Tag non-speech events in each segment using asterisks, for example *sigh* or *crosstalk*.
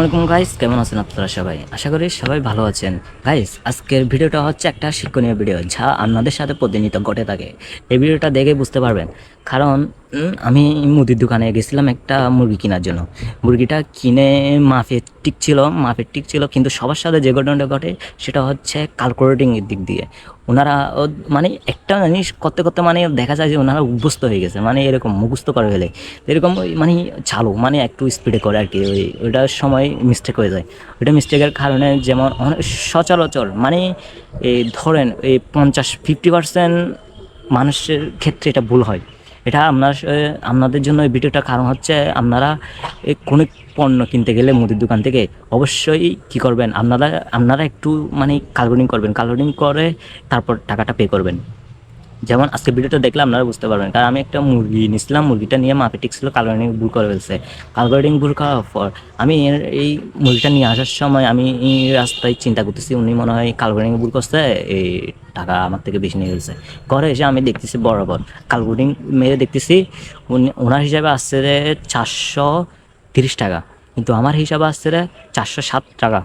আসসালামাইকুম গাইস কেমন আছেন আপনারা সবাই? আশা করি সবাই ভালো আছেন। গাইস আজকের ভিডিওটা হচ্ছে একটা শিক্ষণীয় ভিডিও যা আপনাদের সাথে প্রতিনিয়ত ঘটে থাকে। এই ভিডিওটা দেখে বুঝতে পারবেন। কারণ আমি মুদির দোকানে গেছিলাম একটা মুরগি কেনার জন্য। মুরগিটা কিনে মাফে টিক ছিল মাফে টিক ছিল, কিন্তু সবার সাথে যে ঘটনাটা ঘটে সেটা হচ্ছে ক্যালকুলেটিংয়ের দিক দিয়ে। ওনারা মানে একটা জিনিস করতে করতে মানে দেখা যায় যে ওনারা অভ্যস্ত হয়ে গেছে মানে এরকম মুখস্থ করে ফেলে। এরকম ওই মানে চালু মানে একটু স্পিডে করে আর কি, ওই ওইটার সময় মিস্টেক হয়ে যায়। ওইটা মিস্টেকের কারণে যেমন অনেক সচরাচর মানে এই ধরেন এই পঞ্চাশ ফিফটি পার্সেন্ট মানুষের ক্ষেত্রে এটা ভুল হয়। এটা আপনার আপনাদের জন্য এই ভিডিওটা কারণ হচ্ছে আপনারা কোনো পণ্য কিনতে গেলে মুদির দোকান থেকে অবশ্যই কি করবেন? আপনারা আপনারা একটু মানে কালকুলিং করবেন। কালকুলিং করে তারপর টাকাটা পে করবেন। যেমন আজকে ভিডিওটা দেখলে আপনারা বুঝতে পারবেন। কারণ আমি একটা মুরগি নিয়েছিলাম, মুরগিটা নিয়ে মাপে টিকছিল কালগার্ডিং ভুল করে ফেলছে। কালগার্ডিং ভুল করার পর আমি এই মুরগিটা নিয়ে আসার সময় আমি রাস্তায় চিন্তা করতেছি, উনি মনে হয় কালগার্ডিং ভুল করছে, এই টাকা আমার থেকে বেশি নিয়ে ফেলছে। ঘরে এসে আমি দেখতেছি বরাবর। কালগুডিং মেরে দেখতেছি, উনি, ওনার হিসাবে আসছে রে চারশো তিরিশ টাকা। কিন্তু আমার হিসাবে আসছে রে চারশো সাত টাকা।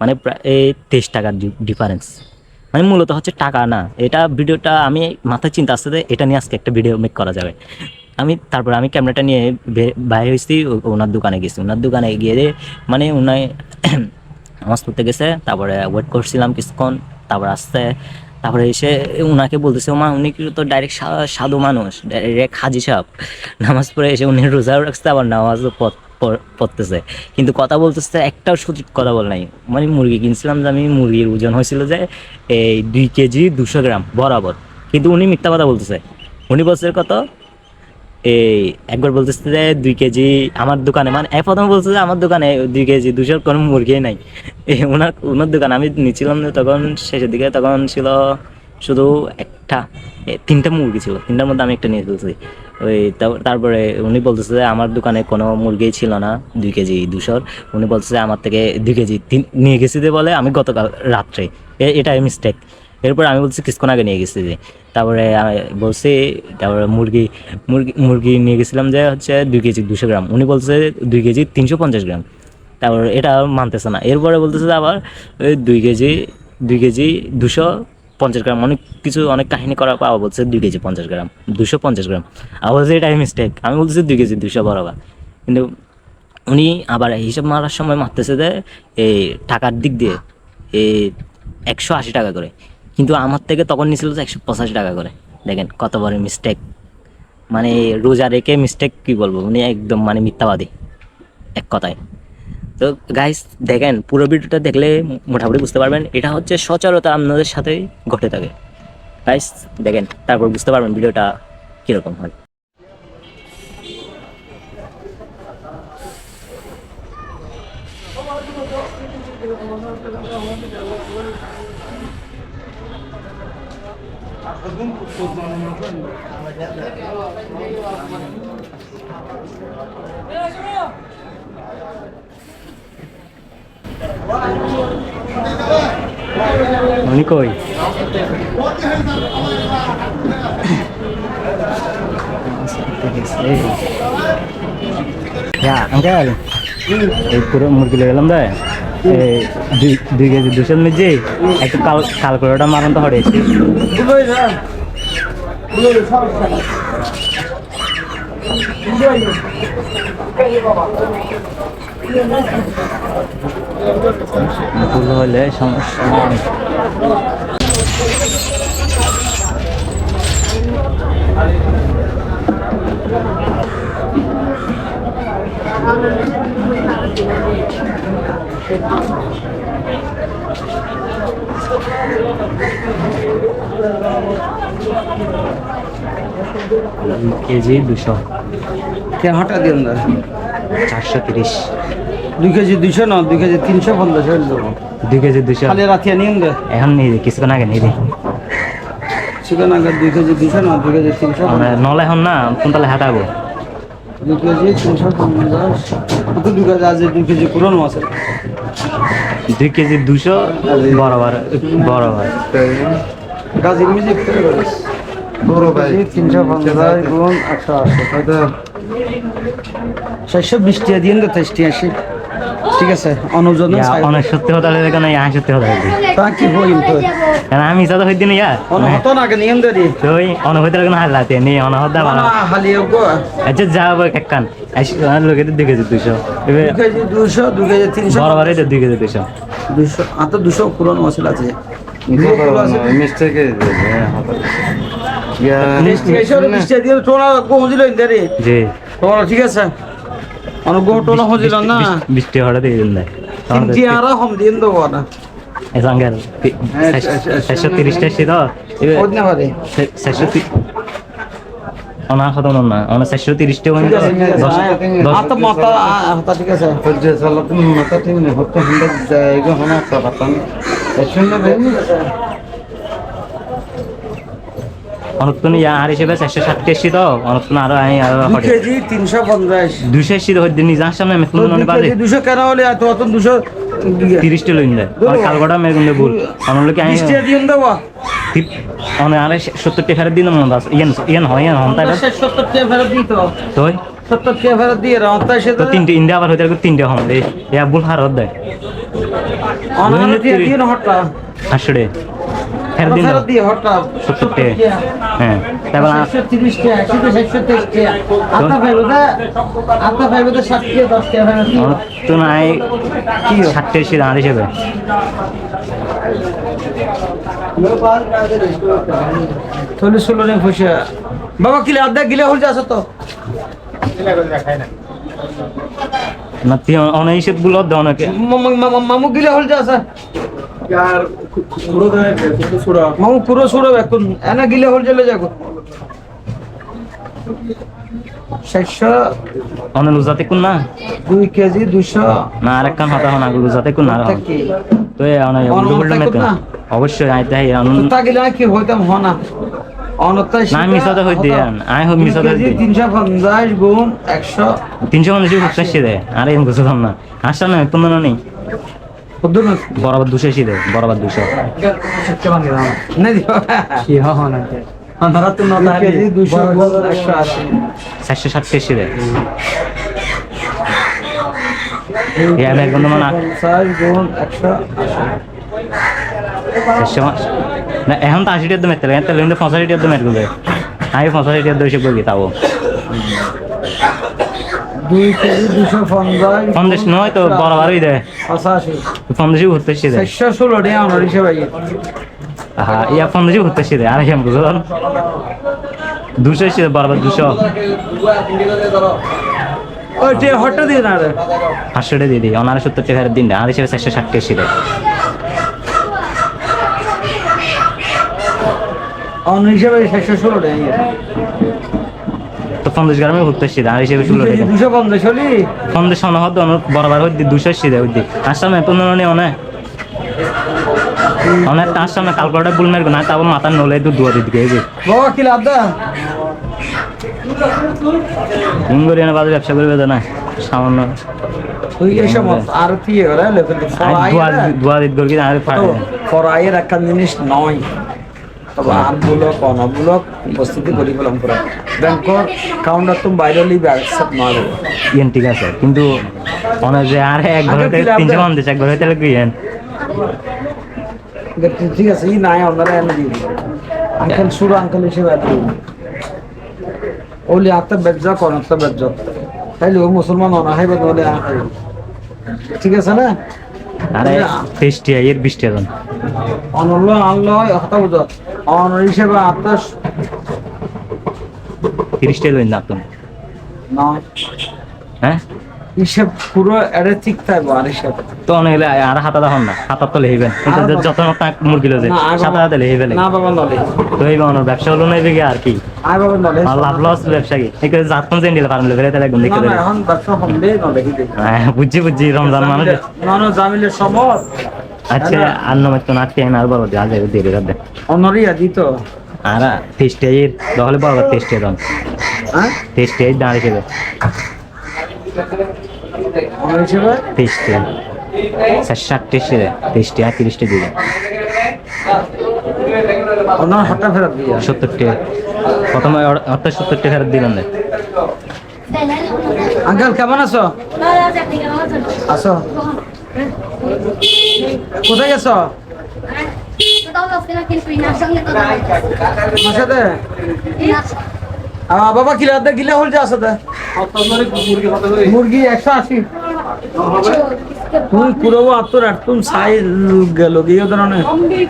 মানে প্রায় এই তেইশ টাকার ডিফারেন্স মানে মূলত হচ্ছে টাকা না, এটা ভিডিওটা আমি মাথায় চিন্তা আসতে এটা নিয়ে আজকে একটা ভিডিও মেক করা যাবে। আমি তারপর আমি ক্যামেরাটা নিয়ে বাইরে হয়েছি ওনার দোকানে গেছি। ওনার দোকানে গিয়ে মানে উনায় *clears throat* নামাজ পড়তে গেছে, তারপরে ওয়েট করছিলাম কিছুক্ষণ, তারপর আসছে, তারপরে এসে উনাকে বলতেছে ও মা উনি কি তো ডাইরেক্ট সাধু মানুষ ডাইরেক্ট হাজি সাহেব। নামাজ পড়ে এসে উনি রোজাও রাখছে, আবার নামাজও পড়- পড়তেছে। কিন্তু কথা বলতেছে, একটাও সঠিক কথা বল নাই। মানে মুরগি কিনছিলাম যে আমি মুরগির ওজন হয়েছিল যে, এই দুই কেজি দুশো গ্রাম, বরাবর। কিন্তু উনি মিথ্যা কথা বলতেছে। উনি বলছে কত? এই একবার বলতেছে যে, দুই কেজি আমার দোকানে মানে এক প্রথমে বলছে যে, আমার দোকানে দুই কেজি দুশোর কোনো মুরগি নাই। ওনার ওনার দোকান আমি নিচ্ছিলাম তখন শেষের দিকে তখন ছিল শুধু একটা তিনটা মুরগি ছিল। তিনটার মধ্যে আমি একটা নিয়ে ফেলছি। ওই তার- তারপরে উনি বলতেছে যে আমার দোকানে কোনো মুরগি ছিল না, দুই কেজি দুশোর। উনি বলতেছে আমার থেকে দুই কেজি তিন নিয়ে গেছি যে বলে আমি গতকাল রাত্রে। এটাই মিস্টেক এরপর আমি বলছি কিছুক্ষণ আগে নিয়ে গেছি যে তারপরে আমি বলছি, তারপরে মুরগি মুরগি মুরগি নিয়ে গেছিলাম যে হচ্ছে দুই কেজি দুশো গ্রাম। উনি বলছে দুই কেজি তিনশো পঞ্চাশ গ্রাম। তারপর এটা মানতেছে না। এরপরে বলতেছে আবার, ওই দুই কেজি দুই কেজি দুশো পঞ্চাশ গ্রাম, অনেক কিছু, অনেক কাহিনী করার পর আবার বলছে দুই কেজি পঞ্চাশ গ্রাম, দুশো পঞ্চাশ গ্রাম। আবার বলছে এটাই মিস্টেক আমি বলতেছি দুই কেজি, দুশো বরাবর। কিন্তু উনি আবার হিসাব মারার সময় মারতেছে যে, এই টাকার দিক দিয়ে, এই একশো আশি টাকা করে। কিন্তু আমার থেকে তখন নিয়েছিল যে একশো পঁচাশি টাকা করে। দেখেন কত বড় মিস্টেক মানে রোজা রেখে মিস্টেক কি বলব? উনি একদম মানে মিথ্যাবাদী। এক কথায়। তো গাইস দেখেন, পুরো ভিডিওটা দেখলে মোটামুটি বুঝতে পারবেন, এটা হচ্ছে সচরতা আপনাদের সাথেই ঘটে থাকে। গাইস দেখেন, তারপর বুঝতে পারবেন ভিডিওটা কীরকম হয়। উনি কই? হ্যাঁ আঙ্কেল। এই পুরো মুরগি লেগে গেলাম দেয় দুই কেজি দুশো মিজি একটু কাল কাল করে ওটা মারন তো হরে। ভুল হলে সমস্যা নেই। কেজি দুশো। কে হঠাৎ দিন চারশো তিরিশ। দুই কেজি দুইশো না দুই কেজি তিনশো পঞ্চাশ দুই কেজি দুশো খালি রাতিয়া দে। এখন নিয়ে দিই কিছুক্ষণ আগে নিয়ে দিই চিকেন আগে দুই কেজি দুইশো না দুই কেজি তিনশো নলে এখন না কোনটালে হাঁটাবো। দুই কেজি তিনশো পঞ্চাশ। তো দুই কেজি আজ দুই কেজি পুরনো আছে। দুই কেজি দুশো বরাবর বরাবর। গাজি মিউজিক বড় ভাই তিনশো পঞ্চাশ গুণ একশো আশি। হয়তো। চারশো বিশ টাকা দিন তো তেইশ আসি ঠিক আছে অনুজন অনেক সত্যি কথা হলে কেন ইয়া সত্যি কথা হইছে। তা কি হইম তো কারণ আমি সাথে হইতে না ইয়া। অনহত না কে নিয়ম দেরি তো ওই অনহইতে কেন হালাতে নি অনহত দা ভালো না হালিয়ে গো। আচ্ছা যাব কাকান লোকে দুই কেজি দুইশো। এবার দু কেজি দুশো দু কেজি তিনশো। বরাবরই তো দুই কেজি দুইশো। দুশো আর তো দুশো পুরনো মশলা আছে মিস্টেকে ইয়া মিষ্টি দিয়ে জি। তোমার ঠিক আছে? অনুগ্রহটোলা হজিল না বৃষ্টি হড়া দিয়ে দিন সিনজি আর হম দিন দো বড় এসাঙ্গেল 630 টা ছিল ওদনা হবে 630 অনা খাতো না অনা 630 টা হইছে 10 আত মাতা হাতা ঠিক আছে ফজে সালাত মাতা তিন হতে হিন্দা জায়গা হনা সাবাতান 690 অনেকক্ষণ আর হিসেবে চারশো ষাট কেজি তো অনেকক্ষণ আরও আমি আরও কেজি তিনশো পঞ্চাশ। দুশো এসি তো দিন দেবো অনেক আরে হয় ইয়েন হন তাই? সত্তরটি ফেরত দিই তো তুই সত্তরটি ভুল হারত দেয় অনেক দিয়ে আসলে ফেরত সত্তর টাকা হ্যাঁ তারপর তো টাকা হিসেবে। চল্লিশ ষোলো পয়সা বাবা কিলে আধা গিলে হল যাস তো? না তুই অনেক। হিসেবগুলো দেওয়া নাকি মামু গিলে হল যাস মামু পুরো সুরো এখন এনা গিলে হল চলে যাকো ষাটশো অনেক লুজাতে কোন না দুই কেজি না আর একখান হতা হন আগে কোন আর তো অনেক অন্য উল্টো হতা কোন না? অবশ্যই আইতে হাই তা গিলে কি হইতাম হনা অনতাই না আমি হই দিয়ে আই পঞ্চাশ গুণ দেয় আরে এম বুঝলাম না আসা না তোমার নেই বরাবর দুশো এসে দেয় বরাবর দুশো চারশো ষাটটা এসে দেয় একদম না এখন তো আশি টাকা মেরতে লাগে তাহলে কিন্তু পঁচাশি টাকা মেরে দেবে আমি পঁচাশি টাকা হিসেব করি তাও দুই কেজি দুশো পঞ্চাশ। পঞ্চাশ নয় তো বরাবরই দেয় পঁচাশি। পঞ্চাশই ঘুরতে এসে দেয় চারশো ষোলো টাকা আমার হিসেবে হ্যাঁ ইয়া পঞ্চাশই ঘুরতে এসে দেয় আর দুশো এসে বরাবর দুশো। ওই টে হটটা দিয়ে না রে। দিয়ে দিই অনারে সত্তর টাকা দিন দেয় আর হিসেবে চারশো ষাট টাকা এসে দেয় অন্য হিসেবে চারশো ষোলো টাকা পঞ্চাশ গ্রামে এসে দেয় আর হিসেবে ষোলো টাকা। দুশো পঞ্চাশ হলি পঞ্চাশ অন হতো বরাবর হইতে দুশো এসে দেয় হইতে আসলাম পনেরো নেই অনেক। অনেক তার সামনে কালকুলেটার ভুল মেরবে না তারপর মাথার নলে তো দুয়ার দিকে এই যে। বাবা কি লাভ দা? ইঙ্গরি এনে বাজারে ব্যবসা করবে না সামান্য। আর দুয়া দুয়া দিত গরকি আর ফরাইয়ের একটা জিনিস নয়। তবে আর ব্লক অন ব্লক উপস্থিতি করি। পেলাম পুরো ব্যাংকর কাউন্টার তুমি বাইরে লিবে সব নয় ইয়েন ঠিক আছে কিন্তু অনেক যে আর এক লাভ তিনশো দেয়? পঞ্চাশ এক ঘরে তাহলে কি ঠিক আছে ই নাই আপনারা এনে দিয়ে আঙ্কেল সুর আঙ্কেল হিসেবে এত ওলি আত্মা বেজ্জা কোন আত্মা বেজ্জা। তাইলে ও মুসলমান অনাহাই বা বলে ঠিক আছে না? আরে টেস্টি এর বৃষ্টি এখন। অনল আল্লাহ হতা বুঝো। অন হিসেবে আত্মা তিরিশটা লইন না নয় হ্যাঁ হিসেব পুরো ঠিক থাকব আর হিসেব। তো অনেক আর হাতা তখন না হাতার তো লেহিবেন। আর যত মুরগি লোজে আর সাত হাতে না বাবা নলে তো এই বাবা ব্যবসা হলো না এদিকে আর কি? আয় বাবা নলে আর লাভ লস ব্যবসা কি? এই জাত কোন জেন্ডিল পারলে বেরে তাহলে দেবে। এখন ব্যবসা নলে হ্যাঁ, বুঝছি বুঝছি রমজান মানুষ জামিলের সময় আচ্ছা আর নমত তো নাটকে আর বড় আজ দেরি রাত অনরই দিত। আর টেস্টে এর দহলে বড় টেস্টে দন। হ্যাঁ? দাঁড়িয়ে খেবে টেস্টে স্যার ষাট টেস্টে দেয় টেস্টে আর তিরিশটা দিবে অনর হঠাৎ ফেরত দিয়া প্রথমে অর্থাৎ সত্তরটা ফেরত দিলেন দেয় আঙ্কেল কেমন আছো? আছো কোথায় গেছো? আমার সাথে? আহ, বাবা কিলা দে গিলা হল যা মুরগি একশো আশি। তুমি পুরো আত্মর আর তুমি সাই গেল গিয়ে ধরনের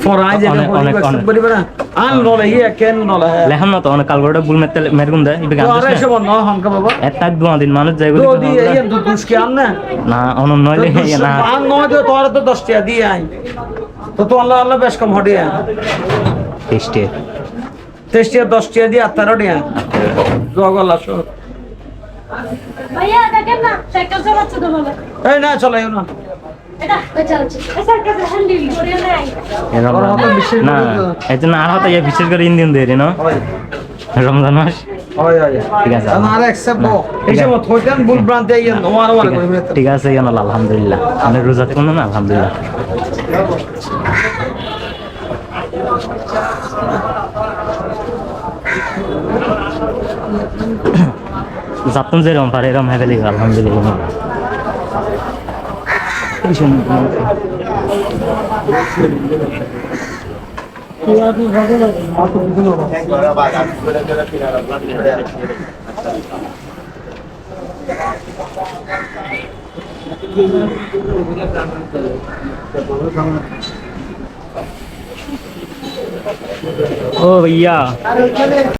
ফরাই যেটা অনেক, অনেক, অনেক। বলিবে না আন নলে কেন নলে। না তো অনেক কালগড়টা বুল মেতে মেরগুন দেয় ইবে গান আরে এসব ন হমকা বাবা। একটা দুয়া দিন মানুষ যাই তো দি এই তো দুষ্কে আন না। না আন নয় তো তোর তো দশ টাকা দিয়ে আই তো তো আল্লাহ আল্লাহ বেশ কম হটে টেস্টে। তেইশ টাকা দশ টাকা দিয়ে আত্মারো টাকা জগল আসো ভাইয়া দেখেন না এই না না। বিশেষ না করে- না? রমজান মাস? ঠিক আছে। আর অ্যাকসেপ্ট এই যে থইতেন ভুল ভ্রান্তি এই নোয়ার ওয়ার ঠিক করে আছে- ঠিক আছে ইয়ান আলহামদুলিল্লাহ আমি রোজাতে কোনো না আলহামদুলিল্লাহ যাতন যেরকম পারে এরকম হ্যাঁ গেলি আলহামদুলিল্লাহ। ও ভাইয়া।